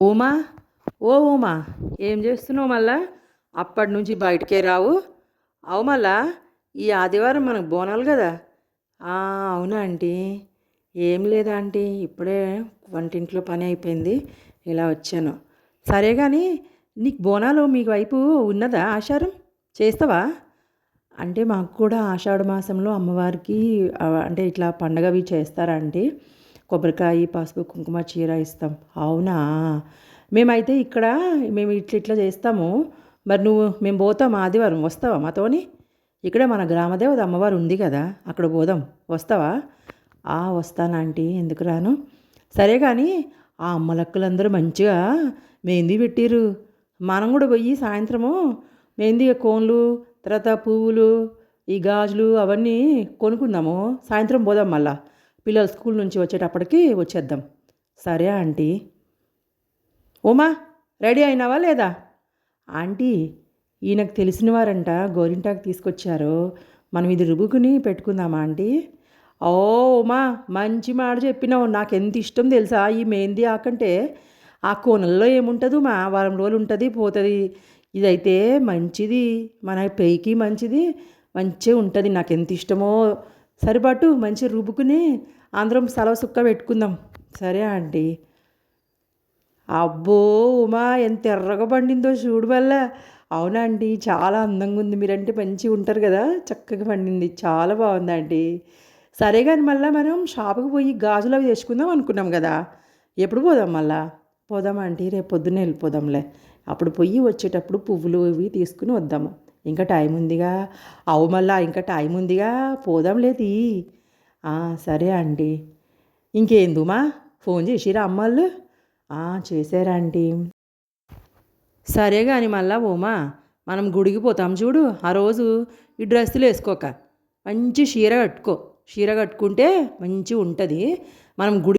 ఉమా? ఓ ఉమా ఏం చేస్తున్నావు మళ్ళా? అప్పటి నుంచి బయటికే రావు. అవు మళ్ళా ఈ ఆదివారం మనకు బోనాలు కదా? అవునా ఆంటీ. ఏం లేదా ఆంటీ ఇప్పుడే వంటింట్లో పని అయిపోయింది ఇలా వచ్చాను. సరే కానీ నీకు బోనాలు మీకు వైపు ఉన్నదా ఆషారం చేస్తావా? అంటే మాకు కూడా ఆషాఢ మాసంలో అమ్మవారికి అంటే ఇట్లా పండగవి చేస్తారా అంటే కొబ్బరికాయ పసుపు కుంకుమ చీర ఇస్తాం. అవునా? మేమైతే ఇక్కడ మేము ఇట్లా ఇట్లా చేస్తాము. మరి నువ్వు మేము పోతాం ఆదివారం. వస్తావా మాతోని? ఇక్కడ మన గ్రామదేవత అమ్మవారు ఉంది కదా అక్కడ పోదాం. వస్తావా? ఆ వస్తాను ఆంటీ. ఎందుకు రాను? సరే కానీ ఆ అమ్మలక్కలందరూ మంచిగా మెహందీ పెట్టిర్రు. మనం కూడా పోయి సాయంత్రము మెహందీ కోన్లు తర్వాత పువ్వులు ఈ గాజులు అవన్నీ కొనుక్కుందాము. సాయంత్రం పోదాం మళ్ళా. పిల్లలు స్కూల్ నుంచి వచ్చేటప్పటికి వచ్చేద్దాం. సరే ఆంటీ. ఉమా రెడీ అయినావా లేదా? ఆంటీ ఈయనకు తెలిసిన వారంట గోరింటాకు తీసుకొచ్చారు. మనం ఇది రుబ్బుకుని పెట్టుకుందామా ఆంటీ? ఓ ఉమా మంచి మాట చెప్పినావు. నాకు ఎంత ఇష్టం తెలుసా? ఈ మెహందీ ఆకంటే ఆ కోనల్లో ఏముంటుంది మా? వారం రోజులు ఉంటుంది పోతుంది. ఇదైతే మంచిది. మన పెయికి మంచిది. మంచిగా ఉంటుంది. నాకు ఎంత ఇష్టమో సరిపాటు మంచి రుబ్బుకుని అందరం సెలవు సుక్క పెట్టుకుందాం. సరే ఆంటీ. అబ్బో ఉమా ఎంత ఎర్రగా పండిందో చూడు వల్ల అవునా అండి చాలా అందంగా ఉంది. మీరంటే మంచిగా ఉంటారు కదా. చక్కగా పండింది. చాలా బాగుంది ఆంటీ. సరే కానీ మళ్ళీ మనం షాపుకి పోయి గాజులు అవి తెచ్చుకుందాం అనుకున్నాం కదా. ఎప్పుడు పోదాం మళ్ళా? పోదాం ఆంటీ. రేపు పొద్దున్నే వెళ్ళిపోదాంలే. అప్పుడు పోయి వచ్చేటప్పుడు పువ్వులు ఇవి తీసుకుని వద్దాము. ఇంకా టైం ఉందిగా. అవు మళ్ళా ఇంకా టైం ఉందిగా. పోదాంలేది ఆ, సరే ఆంటీ ఇంకేందుమా ఫోన్ చేసిరా అమ్మాళ్ళు? చేశారా ఆంటీ సరే కానీ మళ్ళా ఓమా మనం గుడికి పోతాం చూడు. ఆ రోజు ఈ డ్రెస్సులు వేసుకోక. మంచి చీర కట్టుకో. చీర కట్టుకుంటే మంచిగా ఉంటుంది మనం గుడి